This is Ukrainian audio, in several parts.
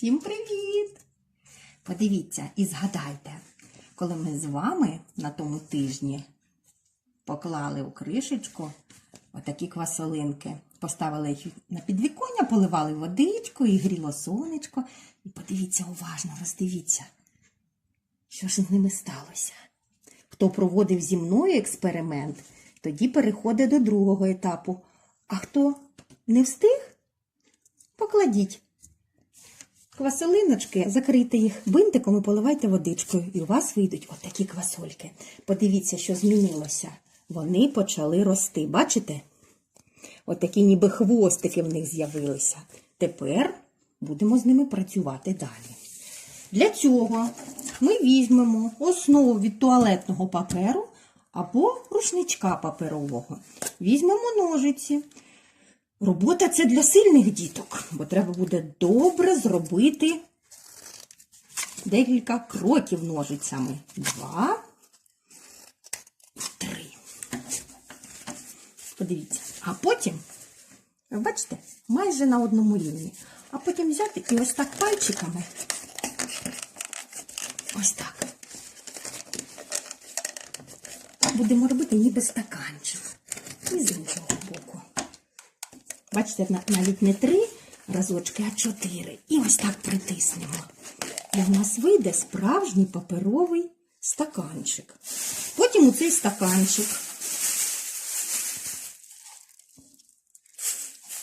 Всім привіт! Подивіться і згадайте, коли ми з вами на тому тижні поклали у кришечку отакі квасолинки, поставили їх на підвіконня, поливали водичкою і гріло сонечко. І подивіться уважно, роздивіться, що ж з ними сталося. Хто проводив зі мною експеримент, тоді переходить до другого етапу. А хто не встиг, покладіть квасолиночки, закрийте їх бинтиком і поливайте водичкою. І у вас вийдуть отакі квасольки. Подивіться, що змінилося. Вони почали рости. Бачите? Отакі ніби хвостики в них з'явилися. Тепер будемо з ними працювати далі. Для цього ми візьмемо основу від туалетного паперу або рушничка паперового. Візьмемо ножиці. Робота це для сильних діток, бо треба буде добре зробити декілька кроків ножицями. Два, три. Подивіться. А потім, бачите, майже на одному рівні. А потім взяти і ось так пальчиками. Ось так. Будемо робити ніби стаканчик. І з іншого боку. Бачите, навіть не три разочки, а чотири. І ось так притиснемо. І в нас вийде справжній паперовий стаканчик. Потім у цей стаканчик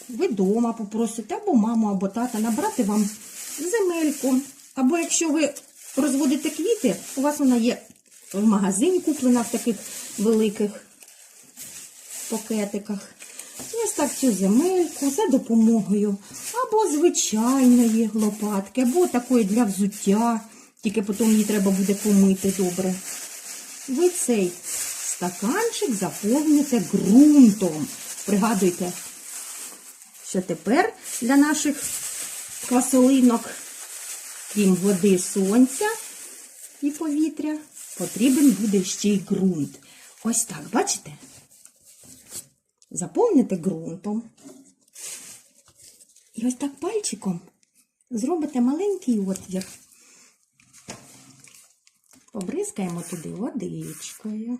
ви вдома попросите або маму, або тата набрати вам земельку. Або якщо ви розводите квіти, у вас вона є в магазині куплена в таких великих пакетиках. Так цю земельку за допомогою або звичайної лопатки, або такої для взуття, тільки потім її треба буде помити добре. Ви цей стаканчик заповните ґрунтом. Пригадуйте, що тепер для наших квасолинок, крім води, сонця і повітря, потрібен буде ще й ґрунт. Ось так, бачите? Заповните ґрунтом. І ось так пальчиком зробите маленький отвір. Побризкаємо туди водичкою.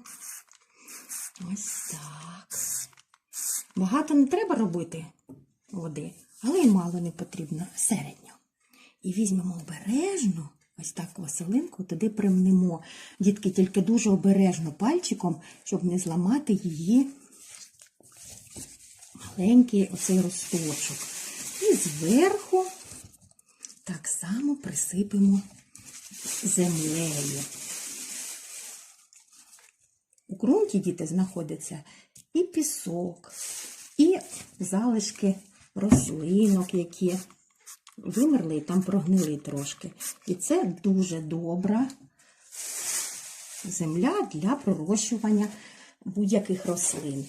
Ось так. Багато не треба робити води, але й мало не потрібно середньо. І візьмемо обережно, ось так василинку туди примнемо. Дітки, тільки дуже обережно пальчиком, щоб не зламати її маленький оцей росточок. І зверху так само присипемо землею. У ґрунті діти знаходяться і пісок, і залишки рослинок, які вимерли і там прогнили трошки. І це дуже добра земля для пророщування будь-яких рослин.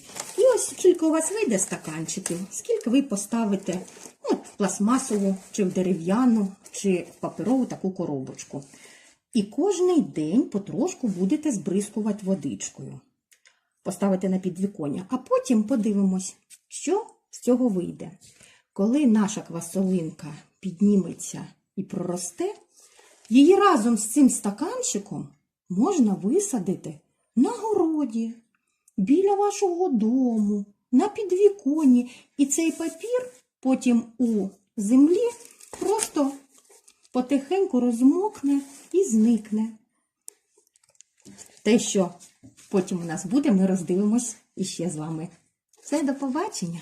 Скільки у вас вийде стаканчиків, скільки ви поставите ну, в пластмасову, чи в дерев'яну, чи в паперову таку коробочку. І кожний день потрошку будете збризкувати водичкою. Поставите на підвіконня, а потім подивимось, що з цього вийде. Коли наша квасолинка підніметься і проросте, її разом з цим стаканчиком можна висадити на городі, біля вашого дому, на підвіконні. І цей папір потім у землі просто потихеньку розмокне і зникне. Те, що потім у нас буде, ми роздивимось іще з вами. Все, до побачення!